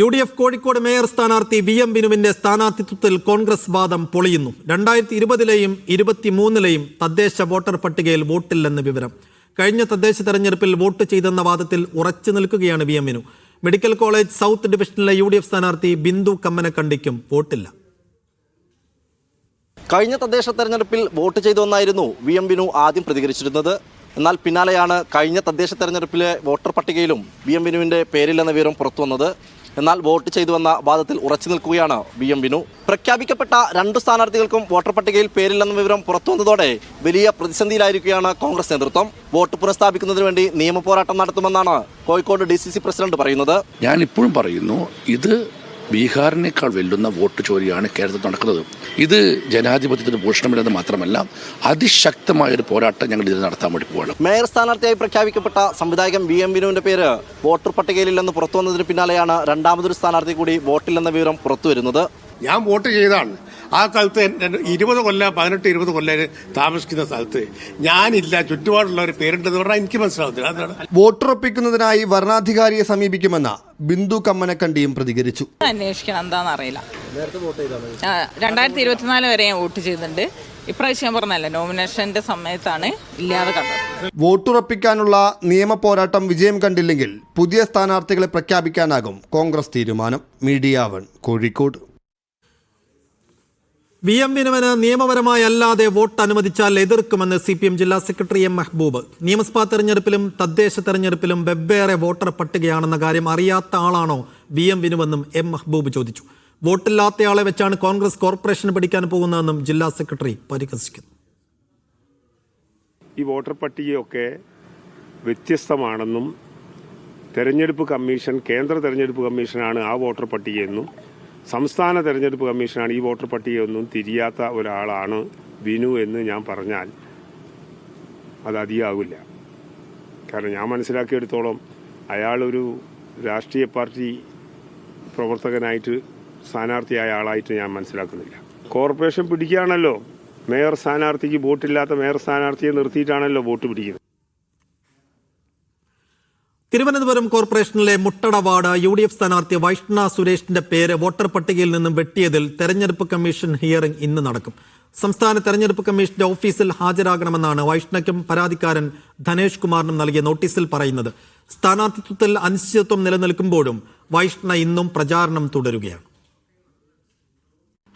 U D F Kozhikode mayor സ്ഥാനാർത്ഥി V M ബിനുവിന്റെ സ്ഥാനാർത്ഥിത്വത്തിൽ കോൺഗ്രസ് വാദം പൊളിയുന്നു. രണ്ടായിരത്തി ഇരുപതിലെയും ഇരുപത്തിമൂന്നിലെയും തദ്ദേശ വോട്ടർ പട്ടികയിൽ വോട്ടില്ലെന്ന് വിവരം. കഴിഞ്ഞ തദ്ദേശ തെരഞ്ഞെടുപ്പിൽ വോട്ട് ചെയ്തെന്ന വാദത്തിൽ ഉറച്ചു നിൽക്കുകയാണ് V M Binu medical college south ഡിവിഷനിലെ യു ഡി എഫ് സ്ഥാനാർത്ഥി ബിന്ദു കമ്മനക്കണ്ടിക്കും വോട്ടില്ല. കഴിഞ്ഞ തദ്ദേശ തെരഞ്ഞെടുപ്പിൽ വോട്ട് ചെയ്തുവെന്നായിരുന്നു വി എം ബിനു ആദ്യം പ്രതികരിച്ചിരുന്നത്. എന്നാൽ പിന്നാലെയാണ് കഴിഞ്ഞ തദ്ദേശ തെരഞ്ഞെടുപ്പിലെ വോട്ടർ പട്ടികയിലും വി എം ബിനുവിന്റെ പേരില്ലെന്ന വിവരം പുറത്തു വന്നത്. എന്നാൽ വോട്ട് ചെയ്തു വന്ന വാദത്തിൽ ഉറച്ചു നിൽക്കുകയാണ് വി എം വിനു. പ്രഖ്യാപിക്കപ്പെട്ട രണ്ട് സ്ഥാനാർത്ഥികൾക്കും വോട്ടർ പട്ടികയിൽ പേരില്ലെന്ന വിവരം പുറത്തുവന്നതോടെ വലിയ പ്രതിസന്ധിയിലായിരിക്കുകയാണ് കോൺഗ്രസ് നേതൃത്വം. വോട്ട് പുനഃസ്ഥാപിക്കുന്നതിന് വേണ്ടി നിയമപോരാട്ടം നടത്തുമെന്നാണ് കോഴിക്കോട് ഡി പ്രസിഡന്റ് പറയുന്നത്. ഞാൻ ഇപ്പോഴും പറയുന്നു ഇത് ബീഹാറിനേക്കാൾ വെല്ലുന്ന വോട്ട് ചോരിയാണ് കേരളത്തിൽ നടക്കുന്നത്. ഇത് ജനാധിപത്യത്തിന് ഭൂഷണമില്ലെന്ന് മാത്രമല്ല അതിശക്തമായ ഒരു പോരാട്ടം ഞങ്ങൾ ഇതിൽ നടത്താൻ വേണ്ടി പോവുകയാണ്. മേയർ സ്ഥാനാർത്ഥിയായി പ്രഖ്യാപിക്കപ്പെട്ട സംവിധായകൻ വി എം വിനുവിന്റെ പേര് വോട്ടർ പട്ടികയിലില്ലെന്ന് പുറത്തു വന്നതിന് പിന്നാലെയാണ് രണ്ടാമതൊരു സ്ഥാനാർത്ഥി കൂടി വോട്ടില്ലെന്ന വിവരം പുറത്തു വരുന്നത് ഞാൻ വോട്ട് ചെയ്താണ്. ആ സ്ഥലത്ത് ഇരുപത് കൊല്ലം പതിനെട്ട് ഇരുപത് കൊല്ലം താമസിക്കുന്ന സ്ഥലത്ത് ഞാനില്ല ചുറ്റുപാടുള്ളവർ പേരുണ്ടെന്ന് പറഞ്ഞാൽ എനിക്ക് മനസ്സിലാവത്തില്ല. അതാണ്. വോട്ടുറപ്പിക്കുന്നതിനായി വരണാധികാരിയെ സമീപിക്കുമെന്ന ബിന്ദു കമ്മനക്കണ്ടിയും പ്രതികരിച്ചു. അന്വേഷിക്കണം എന്താണെന്ന് അറിയില്ല രണ്ടായിരത്തി ഇരുപത്തിനാല് വരെ ഞാൻ വോട്ട് ചെയ്യുന്നുണ്ട് ഇപ്രാവശ്യം ഞാൻ പറഞ്ഞല്ലോ നോമിനേഷന്റെ സമയത്താണ് ഇല്ലാതെ കണ്ടത്. വോട്ടുറപ്പിക്കാനുള്ള നിയമ പോരാട്ടം വിജയം കണ്ടില്ലെങ്കിൽ പുതിയ സ്ഥാനാർത്ഥികളെ പ്രഖ്യാപിക്കാനാകും കോൺഗ്രസ് തീരുമാനം. Media one Kozhikode. V M വിനുവിന് നിയമപരമായി അല്ലാതെ വോട്ട് അനുവദിച്ചാൽ എതിർക്കുമെന്ന് സി പി എം ജില്ലാ സെക്രട്ടറി എം മെഹബൂബ്. നിയമസഭാ തെരഞ്ഞെടുപ്പിലും തദ്ദേശ തെരഞ്ഞെടുപ്പിലും വെവ്വേറെ വോട്ടർ പട്ടികയാണെന്ന കാര്യം അറിയാത്ത ആളാണോ വി എം വിനുവെന്നും എം മെഹബൂബ് ചോദിച്ചു. വോട്ടില്ലാത്തയാളെ വെച്ചാണ് കോൺഗ്രസ് കോർപ്പറേഷൻ പിടിക്കാൻ പോകുന്നതെന്നും ജില്ലാ സെക്രട്ടറി പരിഹസിക്കുന്നു. ഈ വോട്ടർ പട്ടികയൊക്കെ വ്യത്യസ്തമാണെന്നും തെരഞ്ഞെടുപ്പ് കമ്മീഷൻ കേന്ദ്ര തെരഞ്ഞെടുപ്പ് കമ്മീഷനാണ് ആ വോട്ടർ പട്ടികയെന്നും സംസ്ഥാന തെരഞ്ഞെടുപ്പ് കമ്മീഷനാണ് ഈ വോട്ടർ പട്ടികയൊന്നും തിരിയാത്ത ഒരാളാണ് ബിനു എന്ന് ഞാൻ പറഞ്ഞാൽ അത് അധികമാകില്ല കാരണം ഞാൻ മനസ്സിലാക്കിയെടുത്തോളം അയാളൊരു രാഷ്ട്രീയ പാർട്ടി പ്രവർത്തകനായിട്ട് സ്ഥാനാർത്ഥിയായ ആളായിട്ട് ഞാൻ മനസ്സിലാക്കുന്നില്ല. കോർപ്പറേഷൻ പിടിക്കുകയാണല്ലോ. മേയർ സ്ഥാനാർത്ഥിക്ക് വോട്ടില്ലാത്ത മേയർ സ്ഥാനാർത്ഥിയെ നിർത്തിയിട്ടാണല്ലോ വോട്ട് പിടിക്കുന്നത്. തിരുവനന്തപുരം കോർപ്പറേഷനിലെ Muttada ward U D F സ്ഥാനാർത്ഥി വൈഷ്ണ സുരേഷിന്റെ പേര് വോട്ടർ പട്ടികയിൽ നിന്നും വെട്ടിയതിൽ തെരഞ്ഞെടുപ്പ് കമ്മീഷൻ ഹിയറിംഗ് ഇന്ന് നടക്കും. സംസ്ഥാന തെരഞ്ഞെടുപ്പ് കമ്മീഷന്റെ ഓഫീസിൽ ഹാജരാകണമെന്നാണ് വൈഷ്ണയ്ക്കും പരാതിക്കാരൻ ധനേഷ് കുമാറിനും നൽകിയ നോട്ടീസിൽ പറയുന്നത്. സ്ഥാനാർത്ഥിത്വത്തിൽ അനിശ്ചിതത്വം നിലനിൽക്കുമ്പോഴും വൈഷ്ണ ഇന്നും പ്രചാരണം തുടരുകയാണ്.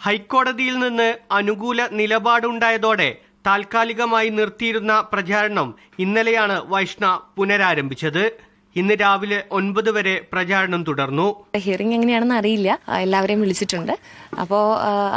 ഹൈക്കോടതിയിൽ നിന്ന് അനുകൂല നിലപാടുണ്ടായതോടെ താൽക്കാലികമായി നിർത്തിയിരുന്ന പ്രചാരണം ഇന്നലെയാണ് വൈഷ്ണ പുനരാരംഭിച്ചത്. ഇന്ന് രാവിലെ ഒൻപത് വരെ പ്രചാരണം തുടർന്നു. ഹിയറിംഗ് എങ്ങനെയാണെന്ന് അറിയില്ല. എല്ലാവരെയും വിളിച്ചിട്ടുണ്ട്. അപ്പോൾ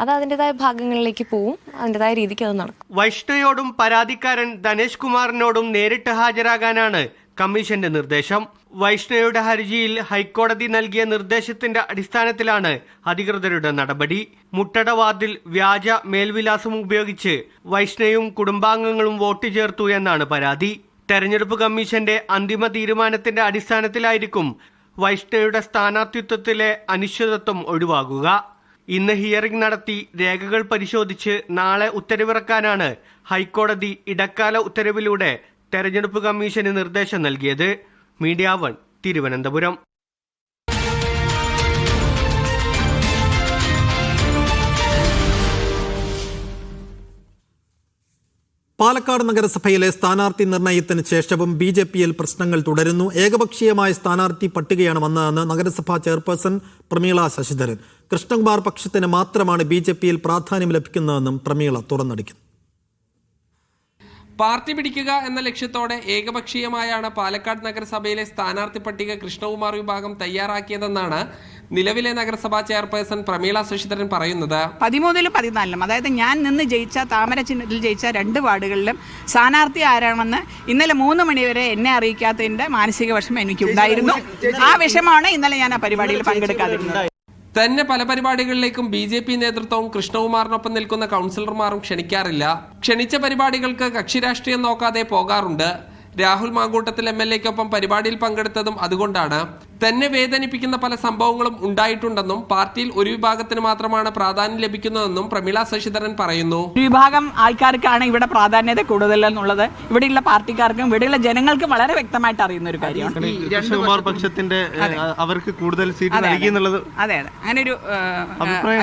അത് അതിന്റെതായ ഭാഗങ്ങളിലേക്ക് പോവും. അതിന്റെതായ രീതിക്ക് അത് നടക്കും. വൈഷ്ണയോടും പരാതിക്കാരൻ ധനേഷ് കുമാറിനോടും നേരിട്ട് ഹാജരാകാനാണ് കമ്മീഷന്റെ നിർദ്ദേശം. വൈഷ്ണയുടെ ഹർജിയിൽ ഹൈക്കോടതി നൽകിയ നിർദ്ദേശത്തിന്റെ അടിസ്ഥാനത്തിലാണ് അധികൃതരുടെ നടപടി. മുട്ടട വാർഡിൽ വ്യാജ മേൽവിലാസം ഉപയോഗിച്ച് വൈഷ്ണയും കുടുംബാംഗങ്ങളും വോട്ട് ചേർത്തു എന്നാണ് പരാതി. തെരഞ്ഞെടുപ്പ് കമ്മീഷന്റെ അന്തിമ തീരുമാനത്തിന്റെ അടിസ്ഥാനത്തിലായിരിക്കും വൈഷ്ണയുടെ സ്ഥാനാർത്ഥിത്വത്തിലെ അനിശ്ചിതത്വം ഒഴിവാകുക. ഇന്ന് ഹിയറിംഗ് നടത്തി രേഖകൾ പരിശോധിച്ച് നാളെ ഉത്തരവിറക്കാനാണ് ഹൈക്കോടതി ഇടക്കാല ഉത്തരവിലൂടെ തെരഞ്ഞെടുപ്പ് കമ്മീഷന് നിർദ്ദേശം നൽകിയത്. Media one Thiruvananthapuram. പാലക്കാട് നഗരസഭയിലെ സ്ഥാനാർത്ഥി നിർണയത്തിന് ശേഷവും ബി ജെ പിയിൽ പ്രശ്നങ്ങൾ തുടരുന്നു. ഏകപക്ഷീയമായ സ്ഥാനാർത്ഥി പട്ടികയാണ് വന്നതെന്ന് നഗരസഭാ ചെയർപേഴ്സൺ പ്രമീള ശശിധരൻ. കൃഷ്ണകുമാർ പക്ഷത്തിന് മാത്രമാണ് ബി ജെ പിയിൽ പ്രാധാന്യം ലഭിക്കുന്നതെന്നും പ്രമീള തുറന്നടിക്കുന്നു. പാർട്ടി പിടിക്കുക എന്ന ലക്ഷ്യത്തോടെ ഏകപക്ഷീയമായാണ് പാലക്കാട് നഗരസഭയിലെ സ്ഥാനാർത്ഥി പട്ടിക കൃഷ്ണകുമാർ വിഭാഗം തയ്യാറാക്കിയതെന്നാണ് നിലവിലെ നഗരസഭാ ചെയർപേഴ്സൺ പ്രമീള ശശിധരൻ പറയുന്നത് പതിമൂന്നിലും പതിനാലിലും അതായത് ഞാൻ നിന്ന് ജയിച്ച താമര ചിഹ്നത്തിൽ ജയിച്ച രണ്ട് വാർഡുകളിലും സ്ഥാനാർത്ഥി ആരാണെന്ന് ഇന്നലെ മൂന്ന് മണിവരെ എന്നെ അറിയിക്കാത്തതിന്റെ മാനസിക വിഷമം എനിക്കുണ്ടായിരുന്നു ആ വിഷമാണ് ഇന്നലെ ഞാൻ ആ പരിപാടിയിൽ പങ്കെടുക്കാതിരുന്നത്. തന്നെ പല പരിപാടികളിലേക്കും ബി ജെ പി നേതൃത്വവും കൃഷ്ണകുമാറിനൊപ്പം നിൽക്കുന്ന കൗൺസിലർമാരും ക്ഷണിക്കാറില്ല. ക്ഷണിച്ച പരിപാടികൾക്ക് കക്ഷി രാഷ്ട്രീയം നോക്കാതെ പോകാറുണ്ട്. രാഹുൽ മാങ്കൂട്ടത്തിൽ എം എൽ എക്കൊപ്പം പരിപാടിയിൽ പങ്കെടുത്തതും അതുകൊണ്ടാണ്. തന്നെ വേദനിപ്പിക്കുന്ന പല സംഭവങ്ങളും ഉണ്ടായിട്ടുണ്ടെന്നും പാർട്ടിയിൽ ഒരു വിഭാഗത്തിന് മാത്രമാണ് പ്രാധാന്യം ലഭിക്കുന്നതെന്നും പ്രമീള ശശിധരൻ പറയുന്നു. ഒരു വിഭാഗം ആൾക്കാർക്കാണ് ഇവിടെ പ്രാധാന്യത കൂടുതൽ എന്നുള്ളത്. ഇവിടെയുള്ള പാർട്ടിക്കാർക്കും ഇവിടെയുള്ള ജനങ്ങൾക്കും വളരെ വ്യക്തമായിട്ട് അറിയുന്ന ഒരു കാര്യമാണ്. പക്ഷത്തിന്റെ അവർക്ക് കൂടുതൽ സീറ്റ് അതെ, നൽകി എന്നുള്ളത് അതെ അതെ. അങ്ങനെ ഒരു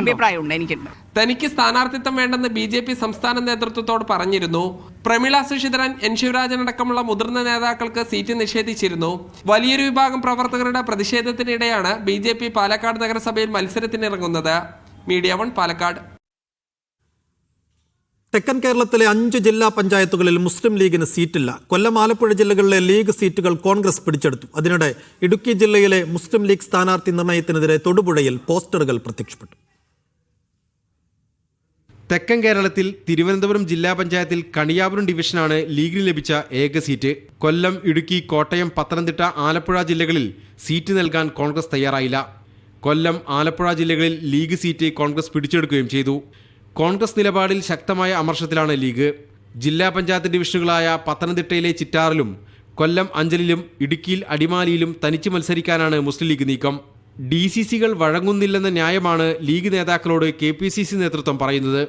അഭിപ്രായമുണ്ട് എനിക്കുണ്ട്. തനിക്ക് സ്ഥാനാർത്ഥിത്വം വേണ്ടെന്ന് ബി ജെ പി സംസ്ഥാന നേതൃത്വത്തോട് പറഞ്ഞിരുന്നു. പ്രമീള ശശിധരൻ എൻ ശിവരാജൻ അടക്കമുള്ള മുതിർന്ന നേതാക്കൾക്ക് സീറ്റ് നിഷേധിച്ചിരുന്നു. വലിയൊരു വിഭാഗം പ്രവർത്തകരുടെ പ്രതിഷേധത്തിനിടെയാണ് ബി ജെ പി പാലക്കാട് നഗരസഭയിൽ മത്സരത്തിനിറങ്ങുന്നത്. Media one Palakkad. തെക്കൻ കേരളത്തിലെ അഞ്ച് ജില്ലാ പഞ്ചായത്തുകളിൽ മുസ്ലിം ലീഗിന് സീറ്റില്ല. കൊല്ലം ആലപ്പുഴ ജില്ലകളിലെ ലീഗ് സീറ്റുകൾ കോൺഗ്രസ് പിടിച്ചെടുത്തു. അതിനിടെ ഇടുക്കി ജില്ലയിലെ മുസ്ലിം ലീഗ് സ്ഥാനാർത്ഥി നിർണയത്തിനെതിരെ തൊടുപുഴയിൽ പോസ്റ്ററുകൾ പ്രത്യക്ഷപ്പെട്ടു. തെക്കൻ കേരളത്തിൽ തിരുവനന്തപുരം ജില്ലാ പഞ്ചായത്തിൽ കണിയാപുരം ഡിവിഷനാണ് ലീഗിന് ലഭിച്ച ഏക സീറ്റ്. കൊല്ലം ഇടുക്കി കോട്ടയം പത്തനംതിട്ട ആലപ്പുഴ ജില്ലകളിൽ സീറ്റ് നൽകാൻ കോൺഗ്രസ് തയ്യാറായില്ല. കൊല്ലം ആലപ്പുഴ ജില്ലകളിൽ ലീഗ് സീറ്റ് കോൺഗ്രസ് പിടിച്ചെടുക്കുകയും ചെയ്തു. കോൺഗ്രസ് നിലപാടിൽ ശക്തമായ അമർഷത്തിലാണ് ലീഗ്. ജില്ലാ പഞ്ചായത്ത് ഡിവിഷനുകളായ പത്തനംതിട്ടയിലെ ചിറ്റാറിലും കൊല്ലം അഞ്ചലിലും ഇടുക്കിയിൽ അടിമാലിയിലും തനിച്ച് മത്സരിക്കാനാണ് മുസ്ലിം ലീഗ് നീക്കം. ഡി സി സികൾ വഴങ്ങുന്നില്ലെന്ന ന്യായമാണ് ലീഗ് നേതാക്കളോട് കെ പി സി സി നേതൃത്വം പറയുന്നത്.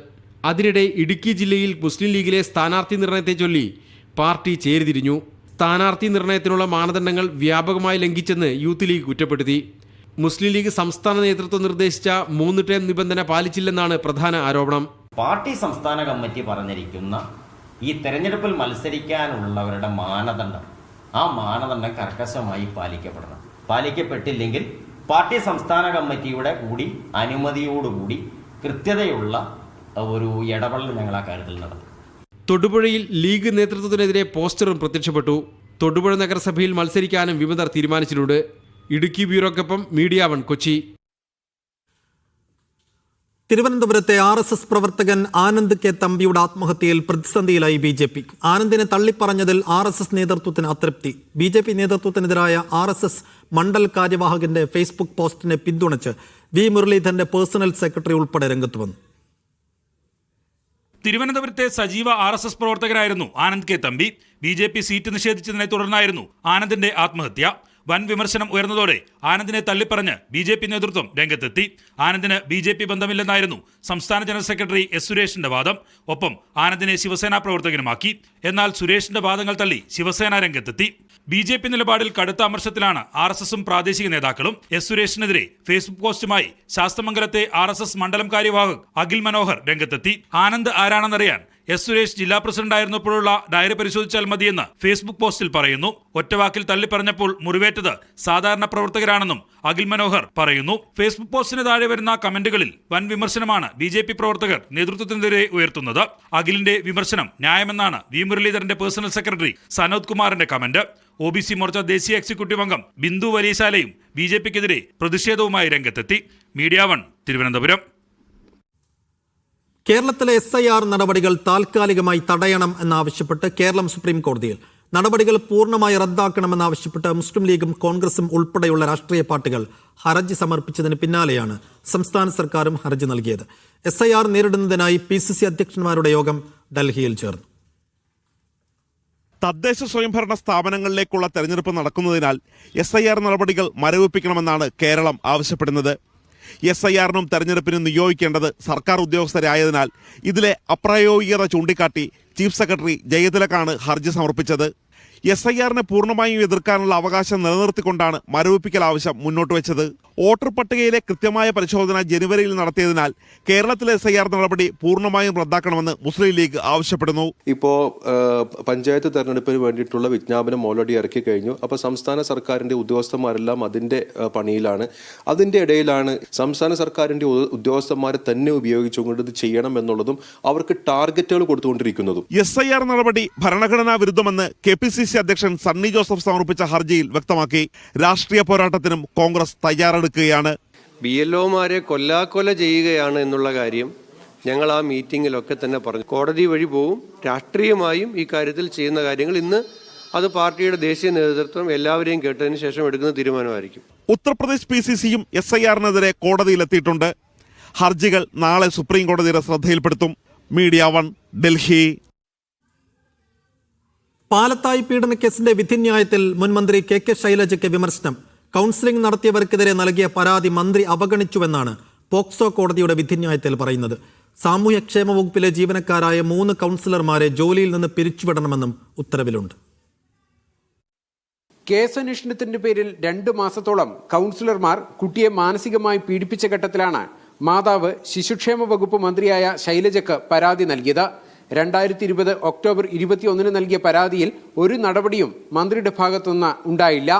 അതിനിടെ ഇടുക്കി ജില്ലയിൽ മുസ്ലിം ലീഗിലെ സ്ഥാനാർത്ഥി നിർണയത്തെ ചൊല്ലി പാർട്ടി ചേരിതിരിഞ്ഞു. സ്ഥാനാർത്ഥി നിർണയത്തിനുള്ള മാനദണ്ഡങ്ങൾ വ്യാപകമായി ലംഘിച്ചെന്ന് യൂത്ത് ലീഗ് കുറ്റപ്പെടുത്തി. മുസ്ലിം ലീഗ് സംസ്ഥാന നേതൃത്വം നിർദ്ദേശിച്ച മൂന്ന് ടേം നിബന്ധന പാലിച്ചില്ലെന്നാണ് പ്രധാന ആരോപണം. പാർട്ടി സംസ്ഥാന കമ്മിറ്റി പറഞ്ഞിരിക്കുന്ന ഈ തെരഞ്ഞെടുപ്പിൽ മത്സരിക്കാനുള്ളവരുടെ മാനദണ്ഡം ആ മാനദണ്ഡം കർക്കശമായി പാലിക്കപ്പെടണം. പാലിക്കപ്പെട്ടില്ലെങ്കിൽ പാർട്ടി സംസ്ഥാന കമ്മിറ്റിയുടെ കൂടി അനുമതിയോടുകൂടി കൃത്യതയുള്ള ഒരു ഇടപെടൽ ഞങ്ങൾ ആ കാര്യത്തിൽ നടന്നു തൊടുപുഴയിൽ ലീഗ് നേതൃത്വത്തിനെതിരെ പോസ്റ്ററും പ്രത്യക്ഷപ്പെട്ടു. തൊടുപുഴ നഗരസഭയിൽ മത്സരിക്കാനും വിമതർ തീരുമാനിച്ചിട്ടുണ്ട്. ഇടുക്കി ബ്യൂറോക്കൊപ്പം മീഡിയ വൺ കൊച്ചി. തിരുവനന്തപുരത്തെ ആർ എസ് എസ് പ്രവർത്തകൻ ആനന്ദ് കെ തമ്പിയുടെ ആത്മഹത്യയിൽ പ്രതിസന്ധിയിലായി ബി ജെ പി. ആനന്ദിനെ തള്ളിപ്പറഞ്ഞതിൽ ആർ എസ് എസ് നേതൃത്വത്തിന് അതൃപ്തി. ബി ജെ പി നേതൃത്വത്തിനെതിരായ ആർ എസ് എസ് മണ്ഡൽ കാര്യവാഹകന്റെ ഫേസ്ബുക്ക് പോസ്റ്റിനെ പിന്തുണച്ച് വി മുരളീധരന്റെ പേഴ്സണൽ സെക്രട്ടറി ഉൾപ്പെടെ രംഗത്ത് വന്നു. തിരുവനന്തപുരത്തെ സജീവ R S S പ്രവർത്തകരായിരുന്നു Anand K Thampi. B J P seat നിഷേധിച്ചതിനെ തുടർന്നായിരുന്നു ആനന്ദിന്റെ ആത്മഹത്യ. വൻ വിമർശനം ഉയർന്നതോടെ ആനന്ദിനെ തള്ളിപ്പറഞ്ഞ് ബി ജെ പി നേതൃത്വം രംഗത്തെത്തി. ആനന്ദിന് ബി ജെ പി ബന്ധമില്ലെന്നായിരുന്നു സംസ്ഥാന ജനറൽ സെക്രട്ടറി എസ് സുരേഷിന്റെ വാദം. ഒപ്പം ആനന്ദിനെ ശിവസേന പ്രവർത്തകനുമാക്കി. എന്നാൽ സുരേഷിന്റെ വാദങ്ങൾ തള്ളി ശിവസേന രംഗത്തെത്തി. ബി ജെ പി നിലപാടിൽ കടുത്ത അമർഷത്തിലാണ് ആർ എസ് എസും പ്രാദേശിക നേതാക്കളും. എസ് സുരേഷിനെതിരെ ഫേസ്ബുക്ക് പോസ്റ്റുമായി ശാസ്തമംഗലത്തെ ആർ എസ് എസ് മണ്ഡലം കാര്യവാഹക് അഖിൽ മനോഹർ രംഗത്തെത്തി. ആനന്ദ് ആരാണെന്നറിയാൻ എസ് സുരേഷ് ജില്ലാ പ്രസിഡന്റായിരുന്നപ്പോഴുള്ള ഡയറി പരിശോധിച്ചാൽ മതിയെന്ന് ഫേസ്ബുക്ക് പോസ്റ്റിൽ പറയുന്നു. ഒറ്റവാക്കിൽ തള്ളിപ്പറഞ്ഞപ്പോൾ മുറിവേറ്റത് സാധാരണ പ്രവർത്തകരാണെന്നും അഖിൽ മനോഹർ പറയുന്നു. ഫേസ്ബുക്ക് പോസ്റ്റിന് താഴെ വരുന്ന കമന്റുകളിൽ വൻ വിമർശനമാണ് ബി ജെ പി പ്രവർത്തകർ നേതൃത്വത്തിനെതിരെ ഉയർത്തുന്നത്. അഖിലിന്റെ വിമർശനം ന്യായമെന്നാണ് വി മുരളീധരന്റെ personal secretary Sanod Kumar comment. O B C Morcha ദേശീയ എക്സിക്യൂട്ടീവ് അംഗം ബിന്ദു വരീശാലയും ബി ജെ പിക്കെതിരെ പ്രതിഷേധവുമായി രംഗത്തെത്തി. Media one Thiruvananthapuram. കേരളത്തിലെ എസ് ഐ ആർ നടപടികൾ താൽക്കാലികമായി തടയണം എന്നാവശ്യപ്പെട്ട് കേരളം സുപ്രീം കോടതിയിൽ നടപടികൾ പൂർണമായി റദ്ദാക്കണമെന്നാവശ്യപ്പെട്ട് മുസ്ലിം ലീഗും കോൺഗ്രസും ഉൾപ്പെടെയുള്ള രാഷ്ട്രീയ പാർട്ടികൾ ഹർജി സമർപ്പിച്ചതിന് പിന്നാലെയാണ് സംസ്ഥാന സർക്കാരും ഹർജി നൽകിയത്. എസ് നേരിടുന്നതിനായി പി അധ്യക്ഷന്മാരുടെ യോഗം ഡൽഹിയിൽ ചേർന്നു. തദ്ദേശ സ്വയംഭരണ സ്ഥാപനങ്ങളിലേക്കുള്ള തെരഞ്ഞെടുപ്പ് നടക്കുന്നതിനാൽ എസ് ഐ ആർ നടപടികൾ മരവിപ്പിക്കണമെന്നാണ് കേരളം ആവശ്യപ്പെടുന്നത്. എസ് ഐ ആറിനും തെരഞ്ഞെടുപ്പിനും നിയോഗിക്കേണ്ടത് സർക്കാർ ഉദ്യോഗസ്ഥരായതിനാൽ ഇതിലെ അപ്രായോഗികത ചൂണ്ടിക്കാട്ടി ചീഫ് സെക്രട്ടറി ജയതിലകാണ് ഹർജി സമർപ്പിച്ചത്. എസ് ഐ ആറിനെ പൂർണമായും എതിർക്കാനുള്ള അവകാശം നിലനിർത്തിക്കൊണ്ടാണ് മരവിപ്പിക്കൽ ആവശ്യം മുന്നോട്ട് വെച്ചത്. വോട്ടർ പട്ടികയിലെ കൃത്യമായ പരിശോധന ജനുവരിയിൽ നടത്തിയതിനാൽ കേരളത്തിലെ എസ് ഐ ആർ നടപടി പൂർണമായും റദ്ദാക്കണമെന്ന് മുസ്ലിം ലീഗ് ആവശ്യപ്പെടുന്നു. ഇപ്പോൾ പഞ്ചായത്ത് തെരഞ്ഞെടുപ്പിന് വേണ്ടിയിട്ടുള്ള വിജ്ഞാപനം ഓൾറെഡി ഇറക്കി കഴിഞ്ഞു. അപ്പോൾ സംസ്ഥാന സർക്കാരിന്റെ ഉദ്യോഗസ്ഥന്മാരെല്ലാം അതിന്റെ പണിയിലാണ്. അതിന്റെ ഇടയിലാണ് സംസ്ഥാന സർക്കാരിന്റെ ഉദ്യോഗസ്ഥന്മാരെ തന്നെ ഉപയോഗിച്ചുകൊണ്ട് ഇത് ചെയ്യണം എന്നുള്ളതും അവർക്ക് ടാർഗറ്റുകൾ കൊടുത്തുകൊണ്ടിരിക്കുന്നതും. എസ് ഐ ആർ നടപടി ഭരണഘടനാ വിരുദ്ധമെന്ന് കെ പി സി സി അധ്യക്ഷൻ സണ്ണി ജോസഫ് സമർപ്പിച്ച ഹർജിയിൽ വ്യക്തമാക്കി രാഷ്ട്രീയ പോരാട്ടത്തിനും കോൺഗ്രസ് തയ്യാറെടുക്കുകയാണ്. ബി എൽ ഒമാരെ കൊല്ലാക്കൊല ചെയ്യുകയാണ് എന്നുള്ള കാര്യം ഞങ്ങൾ ആ മീറ്റിങ്ങിലൊക്കെ തന്നെ പറഞ്ഞു. കോടതി വഴി പോവും രാഷ്ട്രീയമായും ഈ കാര്യത്തിൽ ചെയ്യുന്ന കാര്യങ്ങൾ ഇന്ന് അത് പാർട്ടിയുടെ ദേശീയ നേതൃത്വം എല്ലാവരെയും കേട്ടതിന് ശേഷം എടുക്കുന്ന തീരുമാനമായിരിക്കും. ഉത്തർപ്രദേശ് പി സി സിയും എസ് ഐ ആറിനെതിരെ കോടതിയിലെത്തിയിട്ടുണ്ട്. ഹർജികൾ നാളെ സുപ്രീം കോടതിയുടെ ശ്രദ്ധയിൽപ്പെടുത്തും. Media one Delhi. പാലത്തായി പീഡനക്കേസിന്റെ വിധിന്യായത്തിൽ മുൻമന്ത്രി കെ കെ ശൈലജയ്ക്ക് വിമർശനം. കൗൺസിലിംഗ് നടത്തിയവർക്കെതിരെ നൽകിയ പരാതി മന്ത്രി അവഗണിച്ചുവെന്നാണ് പോക്സോ കോടതിയുടെ വിധിന്യായത്തിൽ പറയുന്നത്. സാമൂഹ്യക്ഷേമ വകുപ്പിലെ ജീവനക്കാരായ മൂന്ന് കൗൺസിലർമാരെ ജോലിയിൽ നിന്ന് പിരിച്ചുവിടണമെന്നും ഉത്തരവിലുണ്ട്. കേസന്വേഷണത്തിന്റെ പേരിൽ രണ്ടു മാസത്തോളം കൗൺസിലർമാർ കുട്ടിയെ മാനസികമായി പീഡിപ്പിച്ച ഘട്ടത്തിലാണ് മാതാവ് ശിശുക്ഷേമ വകുപ്പ് മന്ത്രിയായ ശൈലജയ്ക്ക് പരാതി നൽകിയത്. രണ്ടായിരത്തി ഇരുപത് ഒക്ടോബർ ഇരുപത്തിയൊന്നിന് നൽകിയ പരാതിയിൽ ഒരു നടപടിയും മന്ത്രിയുടെ ഭാഗത്തുനിന്ന് ഉണ്ടായില്ല.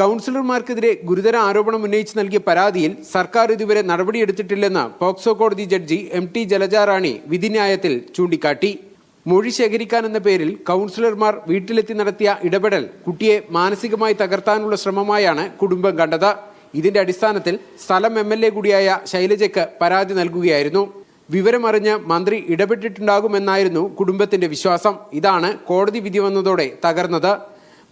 കൗൺസിലർമാർക്കെതിരെ ഗുരുതര ആരോപണം ഉന്നയിച്ച് നൽകിയ പരാതിയിൽ സർക്കാർ ഇതുവരെ നടപടിയെടുത്തിട്ടില്ലെന്ന് പോക്സോ കോടതി ജഡ്ജി എം ടി ജലജാറാണി വിധിന്യായത്തിൽ ചൂണ്ടിക്കാട്ടി. മൊഴി ശേഖരിക്കാൻ എന്ന പേരിൽ കൗൺസിലർമാർ വീട്ടിലെത്തി നടത്തിയ ഇടപെടൽ കുട്ടിയെ മാനസികമായി തകർത്താനുള്ള ശ്രമമായാണ് കുടുംബം കണ്ടത്. ഇതിന്റെ അടിസ്ഥാനത്തിൽ സ്ഥലം എം എൽ എ കൂടിയായ ശൈലജയ്ക്ക് പരാതി നൽകുകയായിരുന്നു. വിവരമറിഞ്ഞ് മന്ത്രി ഇടപെട്ടിട്ടുണ്ടാകുമെന്നായിരുന്നു കുടുംബത്തിന്റെ വിശ്വാസം. ഇതാണ് കോടതി വിധി വന്നതോടെ തകർന്നത്.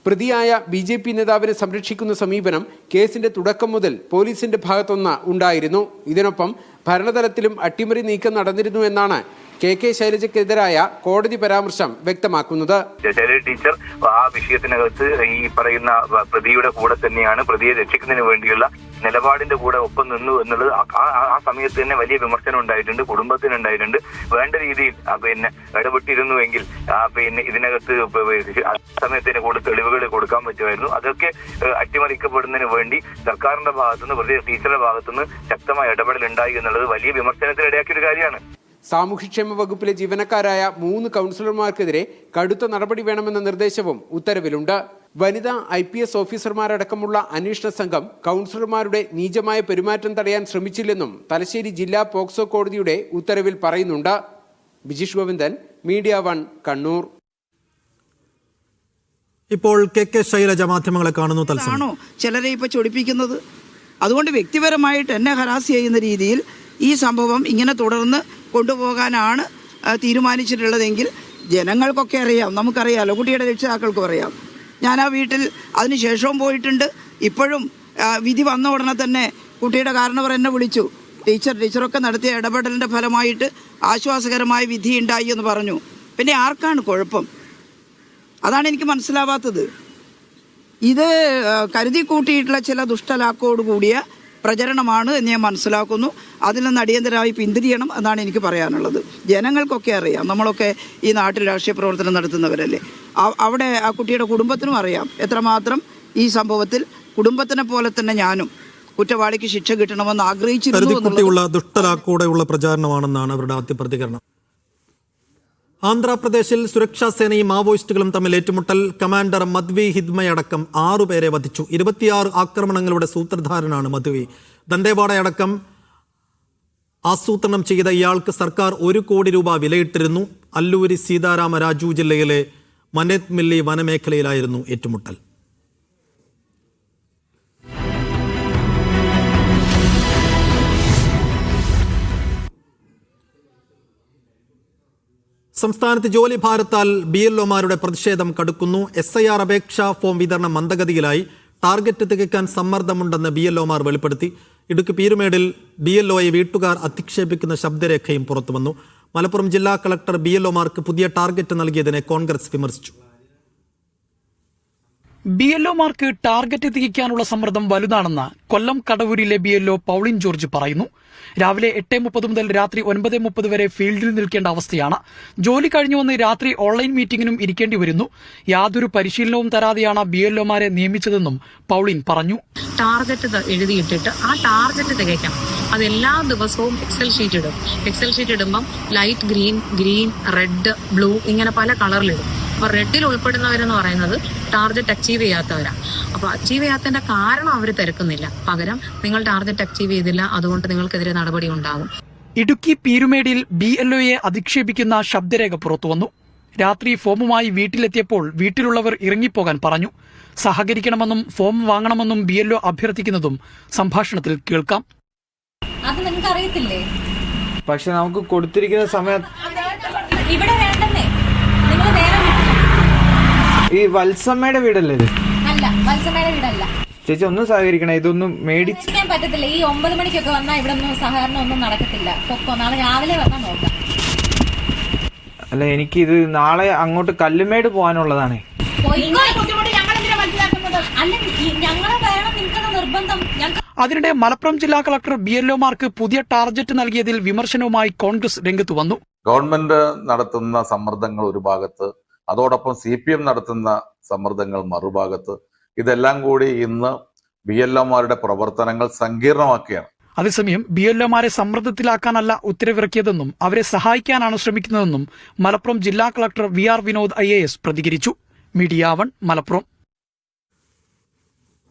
പ്രതിയായ ബി ജെ പി നേതാവിനെ സംരക്ഷിക്കുന്ന സമീപനം കേസിന്റെ തുടക്കം മുതൽ പോലീസിന്റെ ഭാഗത്തുനിന്ന് ഉണ്ടായിരുന്നു. ഇതിനൊപ്പം ഭരണതലത്തിലും അട്ടിമറി നീക്കം നടന്നിരുന്നു എന്നാണ് കെ കെ ശൈലജയ്ക്കെതിരായ കോടതി പരാമർശം വ്യക്തമാക്കുന്നത്. ശൈലജ ടീച്ചർ ആ വിഷയത്തിനകത്ത് ഈ പറയുന്ന പ്രതിയുടെ കൂടെ തന്നെയാണ് പ്രതിയെ രക്ഷിക്കുന്നതിന് വേണ്ടിയുള്ള നിലപാടിന്റെ കൂടെ ഒപ്പം നിന്നു എന്നുള്ളത് ആ- സമയത്ത് തന്നെ വലിയ വിമർശനം ഉണ്ടായിട്ടുണ്ട് കുടുംബത്തിന് ഉണ്ടായിട്ടുണ്ട് വേണ്ട രീതിയിൽ പിന്നെ ഇടപെട്ടിരുന്നുവെങ്കിൽ പിന്നെ ഇതിനകത്ത് സമയത്തിന് തന്നെ കൂടുതൽ തെളിവുകൾ കൊടുക്കാൻ പറ്റുമായിരുന്നു. അതൊക്കെ അട്ടിമറിക്കപ്പെടുന്നതിന് വേണ്ടി സർക്കാരിന്റെ ഭാഗത്തുനിന്ന് പ്രത്യേക ടീച്ചറുടെ ഭാഗത്തുനിന്ന് ശക്തമായ ഇടപെടൽ ഉണ്ടായി എന്നുള്ളത് വലിയ വിമർശനത്തിന് ഇടയാക്കിയ ഒരു കാര്യമാണ്. സാമൂഹ്യക്ഷേമ വകുപ്പിലെ ജീവനക്കാരായ മൂന്ന് കൗൺസിലർമാർക്കെതിരെ കടുത്ത നടപടി വേണമെന്ന നിർദ്ദേശവും ഉത്തരവിലുണ്ട്. വനിതാ ഐ പി എസ് ഓഫീസർമാരടക്കമുള്ള അന്വേഷണ സംഘം കൗൺസിലർമാരുടെ നീചമായ പെരുമാറ്റം തടയാൻ ശ്രമിച്ചില്ലെന്നും തലശ്ശേരി ജില്ലാ പോക്സോ കോടതിയുടെ ഉത്തരവിൽ പറയുന്നുണ്ട്. Bijeesh Govindan media one Kannur. ഇപ്പോൾ കെ കെ ശൈലജ മാധ്യമങ്ങളെ കാണുന്നു തത്സമയം. ആണോ? ചിലരെ ഇപ്പൊ ചൊടിപ്പിക്കുന്നത്? അതുകൊണ്ട് വ്യക്തിപരമായിട്ട് എന്നെ ഹരാസ് ചെയ്യുന്ന രീതിയിൽ ഈ സംഭവം ഇങ്ങനെ തുടർന്ന് കൊണ്ടുപോകാനാണ് തീരുമാനിച്ചിട്ടുള്ളതെങ്കിൽ ജനങ്ങൾക്കൊക്കെ അറിയാം നമുക്കറിയാമല്ലോ കുട്ടിയുടെ രക്ഷിതാക്കൾക്കും അറിയാം. ഞാൻ ആ വീട്ടിൽ അതിന് ശേഷവും പോയിട്ടുണ്ട്. ഇപ്പോഴും വിധി വന്ന ഉടനെ തന്നെ കുട്ടിയുടെ കാരണവർ എന്നെ വിളിച്ചു. ടീച്ചർ ടീച്ചറൊക്കെ നടത്തിയ ഇടപെടലിന്റെ ഫലമായിട്ട് ആശ്വാസകരമായ വിധി ഉണ്ടായി എന്ന് പറഞ്ഞു. പിന്നെ ആർക്കാണ് കുഴപ്പം? അതാണ് എനിക്ക് മനസ്സിലാവാത്തത്. ഇത് കരുതി കൂട്ടിയിട്ടുള്ള ചില ദുഷ്ടലാക്കോട് കൂടിയ പ്രചരണമാണ് എന്ന് ഞാൻ മനസ്സിലാക്കുന്നു. അതിൽ നിന്ന് അടിയന്തരമായി പിന്തിരിയണം എന്നാണ് എനിക്ക് പറയാനുള്ളത്. ജനങ്ങൾക്കൊക്കെ അറിയാം. നമ്മളൊക്കെ ഈ നാട്ടിൽ രാഷ്ട്രീയ പ്രവർത്തനം നടത്തുന്നവരല്ലേ. അവിടെ ആ കുട്ടിയുടെ കുടുംബത്തിനും അറിയാം. എത്രമാത്രം ഈ സംഭവത്തിൽ കുടുംബത്തിനെ പോലെ തന്നെ ഞാനും കുറ്റവാളിക്ക് ശിക്ഷ കിട്ടണമെന്ന് ആഗ്രഹിച്ചിരുന്നു ദുഷ്ടലാക്കൂടെയുള്ള പ്രചാരണമാണെന്നാണ് അവരുടെ ആദ്യ പ്രതികരണം. ആന്ധ്രാപ്രദേശിൽ സുരക്ഷാ സേനയും മാവോയിസ്റ്റുകളും തമ്മിൽ ഏറ്റുമുട്ടൽ. കമാൻഡർ മദ്വി ഹിദ്മയടക്കം ആറുപേരെ വധിച്ചു. ഇരുപത്തിയാറ് ആക്രമണങ്ങളുടെ സൂത്രധാരനാണ് മദ്വി. ദന്തേവാഡയടക്കം ആസൂത്രണം ചെയ്ത ഇയാൾക്ക് സർക്കാർ ഒരു കോടി രൂപ വിലയിട്ടിരുന്നു. അല്ലൂരി സീതാരാമ രാജു ജില്ലയിലെ മനേത് മില്ലി വനമേഖലയിലായിരുന്നു ഏറ്റുമുട്ടൽ. സംസ്ഥാനത്ത് ജോലി ഭാരത്താൽ ബി എൽ ഒമാരുടെ പ്രതിഷേധം കടുക്കുന്നു. എസ് ഐ ആർ അപേക്ഷാ ഫോം വിതരണം മന്ദഗതിയിലായി. ടാർഗറ്റ് തികയ്ക്കാൻ സമ്മർദ്ദമുണ്ടെന്ന് ബി എൽ ഒമാർ വെളിപ്പെടുത്തി. ഇടുക്കി പീരുമേടിൽ ബി എൽ ഒയെ വീട്ടുകാർ അധിക്ഷേപിക്കുന്ന ശബ്ദരേഖയും പുറത്തുവന്നു. മലപ്പുറം ജില്ലാ കളക്ടർ ബി എൽ ഒമാർക്ക് പുതിയ ടാർഗറ്റ് നൽകിയതിനെ കോൺഗ്രസ് വിമർശിച്ചു. ബി എൽ ഒമാർക്ക് ടാർഗറ്റ് തികയ്ക്കാനുള്ള സമ്മർദ്ദം വലുതാണെന്ന് Kollam കടവൂരിലെ B L O Paulin George പറയുന്നു. രാവിലെ എട്ട് മുപ്പത് മുതൽ രാത്രി ഒൻപത് മുപ്പത് വരെ ഫീൽഡിൽ നിൽക്കേണ്ട അവസ്ഥയാണ്. ജോലി കഴിഞ്ഞു വന്ന് രാത്രി ഓൺലൈൻ മീറ്റിംഗിനും ഇരിക്കേണ്ടി വരുന്നു. യാതൊരു പരിശീലനവും തരാതെയാണ് ബി എൽ ഒമാരെ നിയമിച്ചതെന്നും പൗളിൻ പറഞ്ഞു. ടാർഗറ്റ് എഴുതിയിട്ടിട്ട് ആ ടാർഗറ്റ് തികയ്ക്കണം അത് എല്ലാ ദിവസവും എക്സൽ ഷീറ്റ് ഇടും. എക്സൽ ഷീറ്റ് ഇടുമ്പം light green green red blue ഇങ്ങനെ പല കളറിലിടും. അപ്പൊ റെഡിൽ ഉൾപ്പെടുന്നവരെന്ന് പറയുന്നത് ടാർഗറ്റ് അച്ചീവ് ചെയ്യാത്തവരാണ് അപ്പൊ അച്ചീവ് ചെയ്യാത്തതിന്റെ കാരണം അവർ തിരക്കുന്നില്ല. പകരം നിങ്ങൾ ടാർഗറ്റ് അച്ചീവ് ചെയ്തില്ല. അതുകൊണ്ട് നിങ്ങൾക്കെതിരെ നടപടി ഉണ്ടാകും ഇടുക്കി പീരുമേടിൽ ബി എൽ ഒയെ അധിക്ഷേപിക്കുന്ന ശബ്ദരേഖ പുറത്തുവന്നു. രാത്രി ഫോമുമായി വീട്ടിലെത്തിയപ്പോൾ വീട്ടിലുള്ളവർ ഇറങ്ങിപ്പോകാൻ പറഞ്ഞു. സഹകരിക്കണമെന്നും ഫോം വാങ്ങണമെന്നും ബി എൽ ഒ അഭ്യർത്ഥിക്കുന്നതും സംഭാഷണത്തിൽ കേൾക്കാം. അത് നിങ്ങൾക്ക് അറിയത്തില്ലേ പക്ഷെ നമുക്ക് കൊടുത്തിരിക്കുന്ന സമയത്ത് ഇവിടെ വേണ്ടെന്നേ. നിങ്ങൾ വേറെ വീട്ടിൽ ഈ വത്സമ്മയുടെ വീടല്ലേ ഇത്? അല്ല വത്സമയുടെ വീടല്ല. ചേച്ചി ഒന്നും സഹകരിക്കണേ ഇതൊന്നും മേടിച്ച് പറ്റത്തില്ല. ഈ ഒമ്പത് മണിക്കൊക്കെ വന്നാൽ ഇവിടെ ഒന്നും സഹകരണം ഒന്നും നടക്കത്തില്ല. പൊക്കോ നാളെ രാവിലെ വന്നാൽ നോക്കാം. അല്ല എനിക്ക് ഇത് നാളെ അങ്ങോട്ട് കല്ലുമേട് പോകാനുള്ളതാണേ. അല്ല ഈ- ഞങ്ങളെ വേണം നിർബന്ധം. അതിനിടെ മലപ്പുറം ജില്ലാ കളക്ടർ ബി എൽഒമാർക്ക് പുതിയ ടാർജറ്റ് നൽകിയതിൽ വിമർശനവുമായി കോൺഗ്രസ് രംഗത്ത് വന്നു. ഗവൺമെന്റ് നടത്തുന്ന സമ്മർദ്ദങ്ങൾ ഒരു ഭാഗത്ത് അതോടൊപ്പം സി പി എം നടത്തുന്ന സമ്മർദ്ദങ്ങൾ മറുഭാഗത്ത്. ഇതെല്ലാം കൂടി ഇന്ന് ബി എൽ ഒമാരുടെ പ്രവർത്തനങ്ങൾ സങ്കീർണമാക്കുകയാണ്. അതേസമയം ബി എൽ ഒമാരെ സമ്മർദ്ദത്തിലാക്കാനല്ല ഉത്തരവിറക്കിയതെന്നും അവരെ സഹായിക്കാനാണ് ശ്രമിക്കുന്നതെന്നും മലപ്പുറം ജില്ലാ collector V R Vinod I പ്രതികരിച്ചു. Media one Malappuram.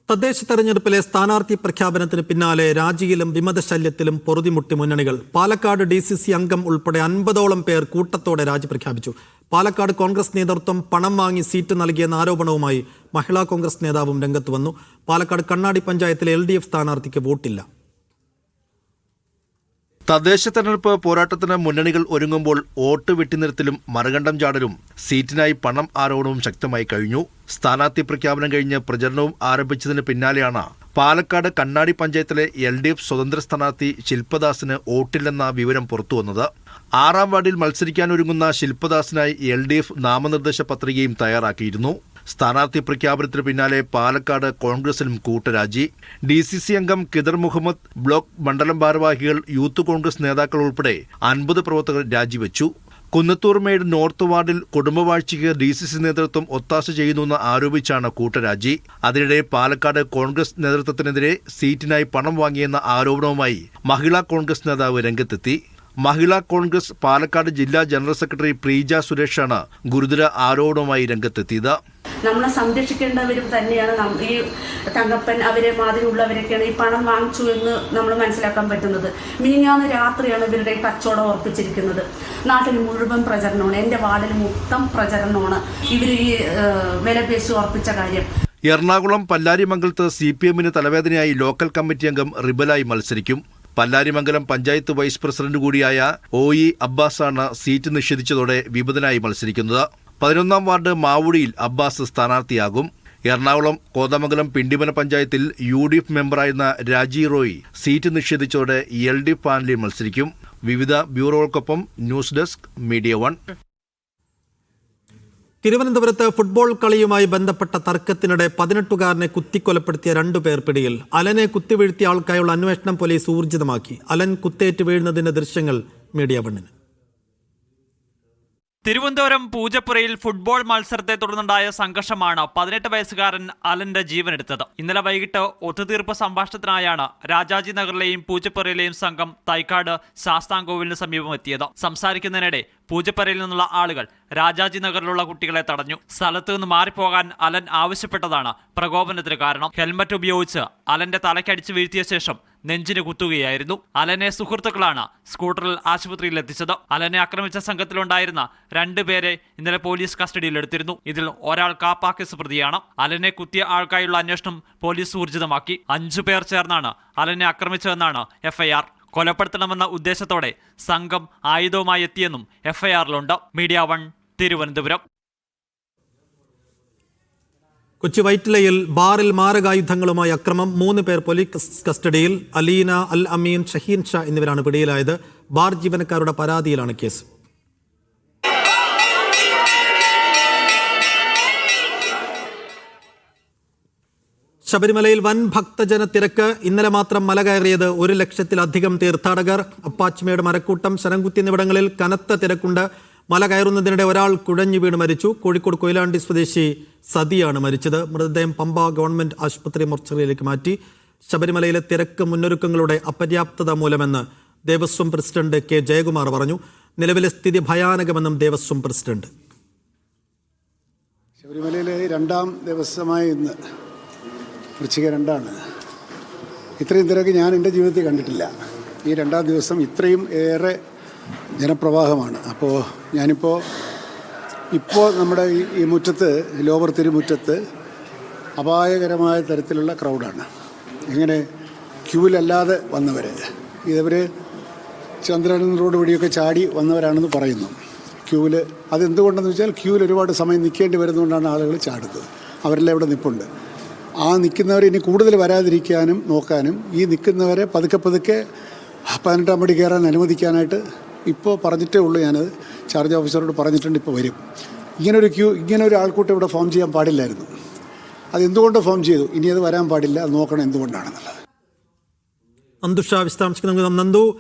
തദ്ദേശ തെരഞ്ഞെടുപ്പിലെ സ്ഥാനാർത്ഥി പ്രഖ്യാപനത്തിന് പിന്നാലെ രാജിയിലും വിമതശല്യത്തിലും പൊറുതിമുട്ടി മുന്നണികൾ. പാലക്കാട് ഡി സി സി അംഗം ഉൾപ്പെടെ അൻപതോളം പേർ കൂട്ടത്തോടെ രാജി പ്രഖ്യാപിച്ചു. പാലക്കാട് കോൺഗ്രസ് നേതൃത്വം പണം വാങ്ങി സീറ്റ് നൽകിയെന്ന ആരോപണവുമായി മഹിളാ കോൺഗ്രസ് നേതാവും രംഗത്ത് വന്നു. പാലക്കാട് കണ്ണാടി പഞ്ചായത്തിലെ എൽ സ്ഥാനാർത്ഥിക്ക് വോട്ടില്ല. തദ്ദേശ തെരഞ്ഞെടുപ്പ് പോരാട്ടത്തിന് മുന്നണികൾ ഒരുങ്ങുമ്പോൾ വോട്ട് വെട്ടിനിർത്തലും മറുകണ്ഠം ചാടലും സീറ്റിനായി പണം ആരോപണവും ശക്തമായി കഴിഞ്ഞു. സ്ഥാനാർത്ഥി പ്രഖ്യാപനം കഴിഞ്ഞ് പ്രചരണവും ആരംഭിച്ചതിന് പിന്നാലെയാണ് പാലക്കാട് കണ്ണാടി പഞ്ചായത്തിലെ എൽ ഡി എഫ് സ്വതന്ത്ര സ്ഥാനാർത്ഥി ശില്പദാസിന് വോട്ടില്ലെന്ന വിവരം പുറത്തുവന്നത്. ആറാം വാർഡിൽ മത്സരിക്കാനൊരുങ്ങുന്ന ശില്പദാസിനായി എൽ ഡി എഫ് നാമനിർദ്ദേശ പത്രികയും തയ്യാറാക്കിയിരുന്നു. സ്ഥാനാർത്ഥി പ്രഖ്യാപനത്തിന് പിന്നാലെ പാലക്കാട് കോൺഗ്രസിലും കൂട്ടരാജി. ഡി സി സി അംഗം കിദർ മുഹമ്മദ് ബ്ലോക്ക് മണ്ഡലം ഭാരവാഹികൾ യൂത്ത് കോൺഗ്രസ് നേതാക്കൾ ഉൾപ്പെടെ അൻപത് പ്രവർത്തകർ രാജിവെച്ചു. കുന്നത്തൂർ മേട് നോർത്ത് വാർഡിൽ കുടുംബവാഴ്ചയ്ക്ക് ഡി സി സി നേതൃത്വം ഒത്താശ ചെയ്യുന്നുവെന്ന് ആരോപിച്ചാണ് കൂട്ടരാജി. അതിനിടെ പാലക്കാട് കോൺഗ്രസ് നേതൃത്വത്തിനെതിരെ സീറ്റിനായി പണം വാങ്ങിയെന്ന ആരോപണവുമായി മഹിളാ കോൺഗ്രസ് നേതാവ് രംഗത്തെത്തി. മഹിളാ കോൺഗ്രസ് പാലക്കാട് ജില്ലാ ജനറൽ സെക്രട്ടറി പ്രീജ സുരേഷാണ് ഗുരുതര ആരോപണവുമായി രംഗത്തെത്തിയത്. നമ്മളെ സംരക്ഷിക്കേണ്ടവരും തന്നെയാണ് ഈ തങ്കപ്പൻ അവരെ മാതിരിയുള്ളവരൊക്കെയാണ് ഈ പണം വാങ്ങിച്ചു എന്ന് നമ്മൾ മനസ്സിലാക്കാൻ പറ്റുന്നത്. മിനിഞ്ഞാന്ന് രാത്രിയാണ് ഇവരുടെ കച്ചവടം ഉറപ്പിച്ചിരിക്കുന്നത്. നാട്ടിൽ മുഴുവൻ പ്രചരണമാണ്. എന്റെ വാർഡിൽ മൊത്തം പ്രചരണമാണ് ഇവർ ഈ വില പേശി ഉറപ്പിച്ച കാര്യം. എറണാകുളം പല്ലാരിമംഗലത്ത് സി പി എമ്മിന് തലവേദനയായി ലോക്കൽ കമ്മിറ്റി അംഗം റിബലായി മത്സരിക്കും. പല്ലാരിമംഗലം പഞ്ചായത്ത് വൈസ് പ്രസിഡന്റ് കൂടിയായ ഒ ഇ അബ്ബാസാണ് സീറ്റ് നിഷേധിച്ചതോടെ വിമതനായി മത്സരിക്കുന്നത്. പതിനൊന്നാം വാർഡ് മാവുടിയിൽ അബ്ബാസ് സ്ഥാനാർത്ഥിയാകും. എറണാകുളം കോതമംഗലം പിണ്ടിമന പഞ്ചായത്തിൽ യു ഡി എഫ് മെമ്പറായിരുന്ന രാജി റോയ് സീറ്റ് നിഷേധിച്ചതോടെ എൽ ഡി എഫ് പാനലിൽ മത്സരിക്കും. വിവിധ ബ്യൂറോകൾക്കൊപ്പം ന്യൂസ് ഡെസ്ക് മീഡിയ വൺ. തിരുവനന്തപുരത്ത് ഫുട്ബോൾ കളിയുമായി ബന്ധപ്പെട്ട തർക്കത്തിനിടെ പതിനെട്ടുകാരനെ കുത്തിക്കൊലപ്പെടുത്തിയ രണ്ടു പേർ പിടിയിൽ. അലനെ കുത്തിവീഴ്ത്തിയ ആൾക്കായുള്ള അന്വേഷണം പോലീസ് ഊർജിതമാക്കി. അലൻ കുത്തേറ്റ് വീഴുന്നതിന്റെ ദൃശ്യങ്ങൾ മീഡിയ വണ്ണിന്. തിരുവനന്തപുരം പൂജപ്പുരയിൽ ഫുട്ബോൾ മത്സരത്തെ തുടർന്നുണ്ടായ സംഘർഷമാണ് പതിനെട്ട് വയസ്സുകാരൻ അലന്റെ ജീവനെടുത്തത്. ഇന്നലെ വൈകിട്ട് ഒത്തുതീർപ്പ് സംഭാഷണത്തിനായാണ് രാജാജി നഗറിലെയും പൂജപ്പുരയിലെയും സംഘം തൈക്കാട് ശാസ്താംകോവിലിന് സമീപം എത്തിയത്. സംസാരിക്കുന്നതിനിടെ പൂജപ്പുരയിൽ നിന്നുള്ള ആളുകൾ രാജാജി നഗറിലുള്ള കുട്ടികളെ തടഞ്ഞു. സ്ഥലത്തു നിന്ന് മാറിപ്പോകാൻ അലൻ ആവശ്യപ്പെട്ടതാണ് പ്രകോപനത്തിന് കാരണം. ഹെൽമറ്റ് ഉപയോഗിച്ച് അലന്റെ തലക്കടിച്ചു വീഴ്ത്തിയ ശേഷം നെഞ്ചിന് കുത്തുകയായിരുന്നു. അലനെ സുഹൃത്തുക്കളാണ് സ്കൂട്ടറിൽ ആശുപത്രിയിൽ എത്തിച്ചത്. അലനെ ആക്രമിച്ച സംഘത്തിലുണ്ടായിരുന്ന രണ്ടുപേരെ ഇന്നലെ പോലീസ് കസ്റ്റഡിയിലെടുത്തിരുന്നു ഇതിൽ ഒരാൾ കാപ്പാക്കിസ് പ്രതിയാണ്. അലനെ കുത്തിയ ആൾക്കായുള്ള അന്വേഷണം പോലീസ് ഊർജിതമാക്കി. അഞ്ചു പേർ ചേർന്നാണ് അലനെ ആക്രമിച്ചതെന്നാണ് എഫ്ഐആർ. കൊലപ്പെടുത്തണമെന്ന ഉദ്ദേശത്തോടെ സംഘം ആയുധവുമായി എത്തിയെന്നും എഫ്ഐആറിലുണ്ട്. Media one Thiruvananthapuram. കൊച്ചി വൈറ്റിലയിൽ ബാറിൽ മാരകായുധങ്ങളുമായി അക്രമം. മൂന്ന് പേർ പോലീസ് കസ്റ്റഡിയിൽ. അലീന അൽ അമീൻ ഷഹീൻ ഷാ എന്നിവരാണ് പിടിയിലായത്. ബാർ ജീവനക്കാരുടെ പരാതിയിലാണ് കേസ്. ശബരിമലയിൽ വൻ ഭക്തജന തിരക്ക് ഇന്നലെ മാത്രം മല കയറിയത് ഒരു ലക്ഷത്തിലധികം തീർത്ഥാടകർ. അപ്പാച്ചിമേട് മരക്കൂട്ടം ശരംകുത്തി എന്നിവിടങ്ങളിൽ കനത്ത തിരക്കുണ്ട്. മല കയറുന്നതിനിടെ ഒരാൾ കുഴഞ്ഞു വീണ് മരിച്ചു. കോഴിക്കോട് കൊയിലാണ്ടി സ്വദേശി സതിയാണ് മരിച്ചത്. മൃതദേഹം പമ്പ ഗവൺമെന്റ് ആശുപത്രി മോർച്ചറിയിലേക്ക് മാറ്റി. ശബരിമലയിലെ തിരക്ക് മുന്നൊരുക്കങ്ങളുടെ അപര്യാപ്തത മൂലമെന്ന് ദേവസ്വം പ്രസിഡന്റ് കെ. ജയകുമാർ പറഞ്ഞു. നിലവിലെ സ്ഥിതി ഭയാനകമെന്നും ദേവസ്വം പ്രസിഡന്റ്. ശബരിമലയിലെ രണ്ടാം ദിവസമായ ഇന്ന് വൃശ്ചിക രണ്ടാണ്. ഇത്രയും തിരക്ക് ഞാൻ എന്റെ ജീവിതത്തിൽ കണ്ടിട്ടില്ല. ഈ രണ്ടാം ദിവസം ഇത്രയും ഏറെ ജനപ്രവാഹമാണ്. അപ്പോൾ ഞാനിപ്പോൾ ഇപ്പോൾ നമ്മുടെ ഈ മുറ്റത്ത് ലോവർ തിരുമുറ്റത്ത് അപായകരമായ തരത്തിലുള്ള ക്രൗഡാണ് ഇങ്ങനെ ക്യൂവിലല്ലാതെ വന്നവർ ഇതവർ ചന്ദ്രൻ റോഡ് വഴിയൊക്കെ ചാടി വന്നവരാണെന്ന് പറയുന്നു. ക്യൂവിൽ അതെന്തുകൊണ്ടെന്ന് വെച്ചാൽ ക്യൂവിൽ ഒരുപാട് സമയം നിൽക്കേണ്ടി വരുന്നതുകൊണ്ടാണ് ആളുകൾ ചാടുന്നത്. അവരെല്ലാം ഇവിടെ നിൽപ്പുണ്ട് ആ നിൽക്കുന്നവർ ഇനി കൂടുതൽ വരാതിരിക്കാനും നോക്കാനും ഈ നിൽക്കുന്നവരെ പതുക്കെ പതുക്കെ പതിനെട്ടാം പടി കയറാൻ അനുവദിക്കാനായിട്ട് ഇപ്പോൾ പറഞ്ഞിട്ടേ ഉള്ളൂ ഞാനത്. ചാർജ് ഓഫീസറോട് പറഞ്ഞിട്ടുണ്ട് ഇപ്പോൾ വരും. ഇങ്ങനൊരു ക്യൂ ഇങ്ങനെ ഒരു ആൾക്കൂട്ടം ഇവിടെ ഫോം ചെയ്യാൻ പാടില്ലായിരുന്നു. അതെന്തുകൊണ്ട് ഫോം ചെയ്തു. ഇനി അത് വരാൻ പാടില്ല. അത് നോക്കണം എന്തുകൊണ്ടാണെന്നുള്ളത്. അന്തുഷ വിശദാംശങ്ങൾ നന്ദു.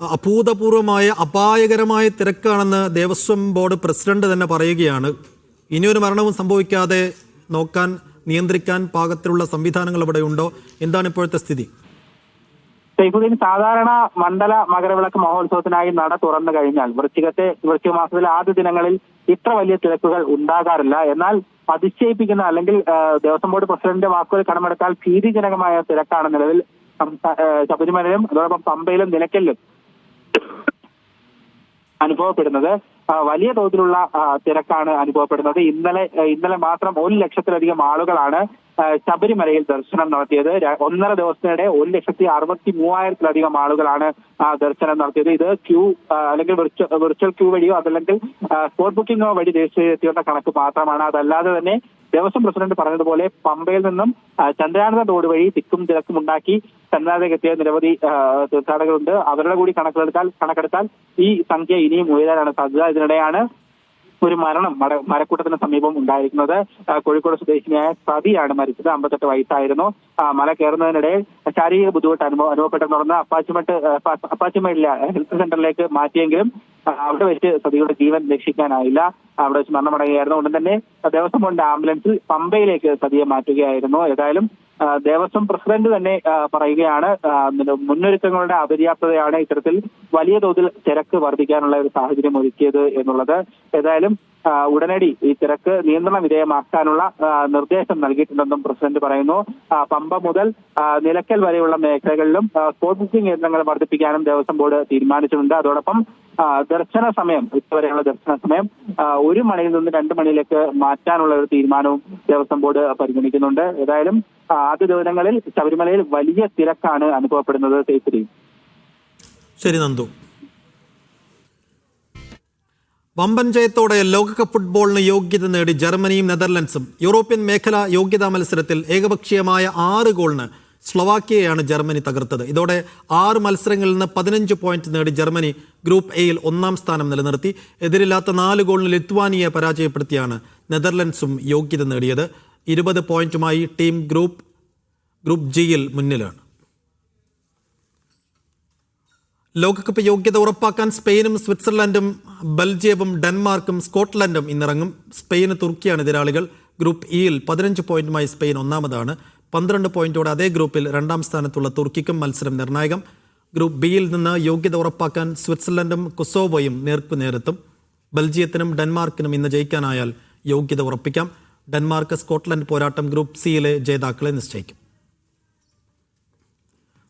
അഭൂതപൂർവമായ അപായകരമായ തിരക്കാണെന്ന് ദേവസ്വം ബോർഡ് പ്രസിഡന്റ് തന്നെ പറയുകയാണ്. ഇനിയൊരു മരണവും സംഭവിക്കാതെ നോക്കാൻ നിയന്ത്രിക്കാൻ പാകത്തിലുള്ള സംവിധാനങ്ങൾ അവിടെ ഉണ്ടോ? എന്താണ് ഇപ്പോഴത്തെ സ്ഥിതി? സൈഫുദ്ദീൻ സാധാരണ മണ്ഡല മകരവിളക്ക് മഹോത്സവത്തിനായി നട തുറന്നു കഴിഞ്ഞാൽ വൃശ്ചികത്തെ വൃശ്ചിക മാസത്തിലെ ആദ്യ ദിനങ്ങളിൽ ഇത്ര വലിയ തിരക്കുകൾ ഉണ്ടാകാറില്ല. എന്നാൽ അതിശയിപ്പിക്കുന്ന അല്ലെങ്കിൽ ദേവസ്വം ബോർഡ് പ്രസിഡന്റിന്റെ വാക്കുകൾ കടമെടുത്താൽ ഭീതിജനകമായ തിരക്കാണ് നിലവിൽ ശബരിമലയിലും അതോടൊപ്പം പമ്പയിലും നിലയ്ക്കലിലും അനുഭവപ്പെടുന്നത്. വലിയ തോതിലുള്ള തിരക്കാണ് അനുഭവപ്പെടുന്നത്. ഇന്നലെ ഇന്നലെ മാത്രം ഒരു ലക്ഷത്തിലധികം ആളുകളാണ് ശബരിമലയിൽ ദർശനം നടത്തിയത്. ഒന്നര ദിവസത്തിനിടെ ഒരു ലക്ഷത്തി അറുപത്തി മൂവായിരത്തിലധികം ആളുകളാണ് ദർശനം നടത്തിയത്. ഇത് ക്യൂ അല്ലെങ്കിൽ വിർച്വൽ ക്യൂ വഴിയോ അതല്ലെങ്കിൽ സ്പോട്ട് ബുക്കിംഗോ വഴി ദേശീയത്തിയുടെ കണക്ക് മാത്രമാണ്. അതല്ലാതെ തന്നെ ദേവസ്വം പ്രസിഡന്റ് പറഞ്ഞതുപോലെ പമ്പയിൽ നിന്നും ചന്ദ്രാനന്ദ റോഡ് വഴി തിക്കും തിരക്കും ഉണ്ടാക്കി സന്നിധാനത്തേക്ക് എത്തിയ നിരവധി തീർത്ഥാടകരുണ്ട്. അവരുടെ കൂടി കണക്കെടുത്താൽ കണക്കെടുത്താൽ ഈ സംഖ്യ ഇനിയും ഉയരാനാണ് സാധ്യത. ഇതിനിടെയാണ് ഒരു മരണം മര മരക്കൂട്ടത്തിന് സമീപം ഉണ്ടായിരിക്കുന്നത് കോഴിക്കോട് സ്വദേശിനിയായ സതിയാണ് മരിച്ചത് അമ്പത്തെട്ട് വയസ്സായിരുന്നു. മല കയറുന്നതിനിടെ ശാരീരിക ബുദ്ധിമുട്ട് അനുഭവം അനുഭവപ്പെട്ടെന്ന് തുടർന്ന് അപ്പാച്ചിമട്ട് ആ, അപ്പാച്ചിമട്ടില്ല ഹെൽത്ത് സെന്ററിലേക്ക് മാറ്റിയെങ്കിലും അവിടെ വെച്ച് സതിയുടെ ജീവൻ രക്ഷിക്കാനായില്ല. അവിടെ വെച്ച് മരണമടയുകയായിരുന്നു. ഉടൻ തന്നെ ദേവസ്വം ബോർഡിന്റെ ആംബുലൻസിൽ പമ്പയിലേക്ക് സതിയെ മാറ്റുകയായിരുന്നു. ഏതായാലും ദേവസ്വം പ്രസിഡന്റ് തന്നെ പറയുകയാണ് മുന്നൊരുക്കങ്ങളുടെ അപര്യാപ്തതയാണ് ഇത്തരത്തിൽ വലിയ തോതിൽ തിരക്ക് വർദ്ധിക്കാനുള്ള ഒരു സാഹചര്യം ഒരുക്കിയത് എന്നുള്ളത്. ഏതായാലും ഉടനടി ഈ തിരക്ക് നിയന്ത്രണ വിധേയമാക്കാനുള്ള നിർദ്ദേശം നൽകിയിട്ടുണ്ടെന്നും പ്രസിഡന്റ് പറയുന്നു. പമ്പ മുതൽ നിലയ്ക്കൽ വരെയുള്ള മേഖലകളിലും പ്രോസസിംഗ് കേന്ദ്രങ്ങൾ വർദ്ധിപ്പിക്കാനും ദേവസ്വം ബോർഡ് തീരുമാനിച്ചിട്ടുണ്ട്. അതോടൊപ്പം ദർശന സമയം ഇതുവരെയുള്ള ദർശന സമയം ഒരു മണിയിൽ നിന്ന് രണ്ട് മണിയിലേക്ക് മാറ്റാനുള്ള ഒരു തീരുമാനവും ദേവസ്വം ബോർഡ് പരിഗണിക്കുന്നുണ്ട്. ഏതായാലും ആദ്യ ദിവസങ്ങളിൽ ശബരിമലയിൽ വലിയ തിരക്കാണ് അനുഭവപ്പെടുന്നത്. ശരി നന്ദു. വമ്പൻ ജയത്തോടെ ലോകകപ്പ് ഫുട്ബോളിന് യോഗ്യത നേടി ജർമ്മനിയും നെതർലൻഡ്സും യൂറോപ്യൻ മേഖല യോഗ്യതാ മത്സരത്തിൽ ഏകപക്ഷീയമായ ആറ് ഗോളിന് സ്ലോവാക്കിയയാണ് ജർമ്മനി തകർത്തത്. ഇതോടെ ആറ് മത്സരങ്ങളിൽ നിന്ന് പതിനഞ്ച് പോയിന്റ് നേടി ജർമ്മനി ഗ്രൂപ്പ് എയിൽ ഒന്നാം സ്ഥാനം നിലനിർത്തി. എതിരില്ലാത്ത നാല് ഗോളിന് ലിത്വാനിയെ പരാജയപ്പെടുത്തിയാണ് നെതർലൻഡ്സും യോഗ്യത നേടിയത്. ഇരുപത് പോയിന്റുമായി ടീം ഗ്രൂപ്പ് ഗ്രൂപ്പ് ജിയിൽ മുന്നിലാണ്. ലോകകപ്പ് യോഗ്യത ഉറപ്പാക്കാൻ സ്പെയിനും സ്വിറ്റ്സർലൻഡും ബെൽജിയവും ഡെൻമാർക്കും സ്കോട്ട്ലൻഡും ഇന്നിറങ്ങും. സ്പെയിന് തുർക്കിയാണ് എതിരാളികൾ. ഗ്രൂപ്പ് ഇയിൽ പതിനഞ്ച് പോയിന്റുമായി സ്പെയിൻ ഒന്നാമതാണ്. പന്ത്രണ്ട് പോയിന്റോടെ അതേ ഗ്രൂപ്പിൽ രണ്ടാം സ്ഥാനത്തുള്ള തുർക്കിക്കും മത്സരം നിർണായകം. ഗ്രൂപ്പ് ബിയിൽ നിന്ന് യോഗ്യത ഉറപ്പാക്കാൻ സ്വിറ്റ്സർലൻഡും കൊസോവോയും നേർക്കുനേരെത്തും ബെൽജിയത്തിനും ഡെൻമാർക്കിനും ഇന്ന് ജയിക്കാനായാൽ യോഗ്യത ഉറപ്പിക്കാം. ഡെൻമാർക്ക് സ്കോട്ട്ലൻഡ് പോരാട്ടം ഗ്രൂപ്പ് സിയിലെ ജേതാക്കളെ നിശ്ചയിക്കും.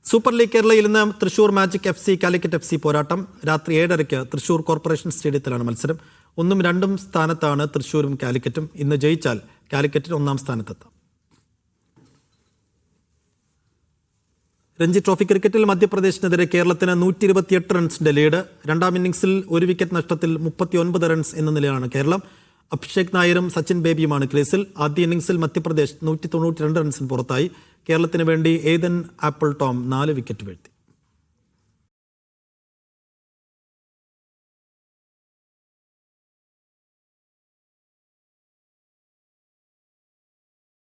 സൂപ്പർ ലീഗ് കേരളയിൽ ഇന്ന് Thrissur magic F C Calicut F C പോരാട്ടം. രാത്രി ഏഴരയ്ക്ക് തൃശൂർ കോർപ്പറേഷൻ സ്റ്റേഡിയത്തിലാണ് മത്സരം. ഒന്നും രണ്ടും സ്ഥാനത്താണ് തൃശൂരും കാലിക്കറ്റും. ഇന്ന് ജയിച്ചാൽ കാലിക്കറ്റിന് ഒന്നാം സ്ഥാനത്തെത്താം. രഞ്ജി ട്രോഫി ക്രിക്കറ്റിൽ മധ്യപ്രദേശിനെതിരെ കേരളത്തിന് നൂറ്റി ഇരുപത്തിയെട്ട് റൺസിന്റെ ലീഡ്. രണ്ടാം ഇന്നിംഗ്സിൽ ഒരു വിക്കറ്റ് നഷ്ടത്തിൽ മുപ്പത്തിയൊൻപത് റൺസ് എന്ന നിലയിലാണ് കേരളം. അഭിഷേക് നായരും സച്ചിൻ ബേബിയുമാണ് ക്രീസിൽ. ആദ്യ ഇന്നിംഗ്സിൽ മധ്യപ്രദേശ് നൂറ്റി തൊണ്ണൂറ്റി രണ്ട് റൺസിന് പുറത്തായി. കേരളത്തിന് വേണ്ടി ഏതൻ ആപ്പിൾ ടോം നാല് വിക്കറ്റ് വീഴ്ത്തി.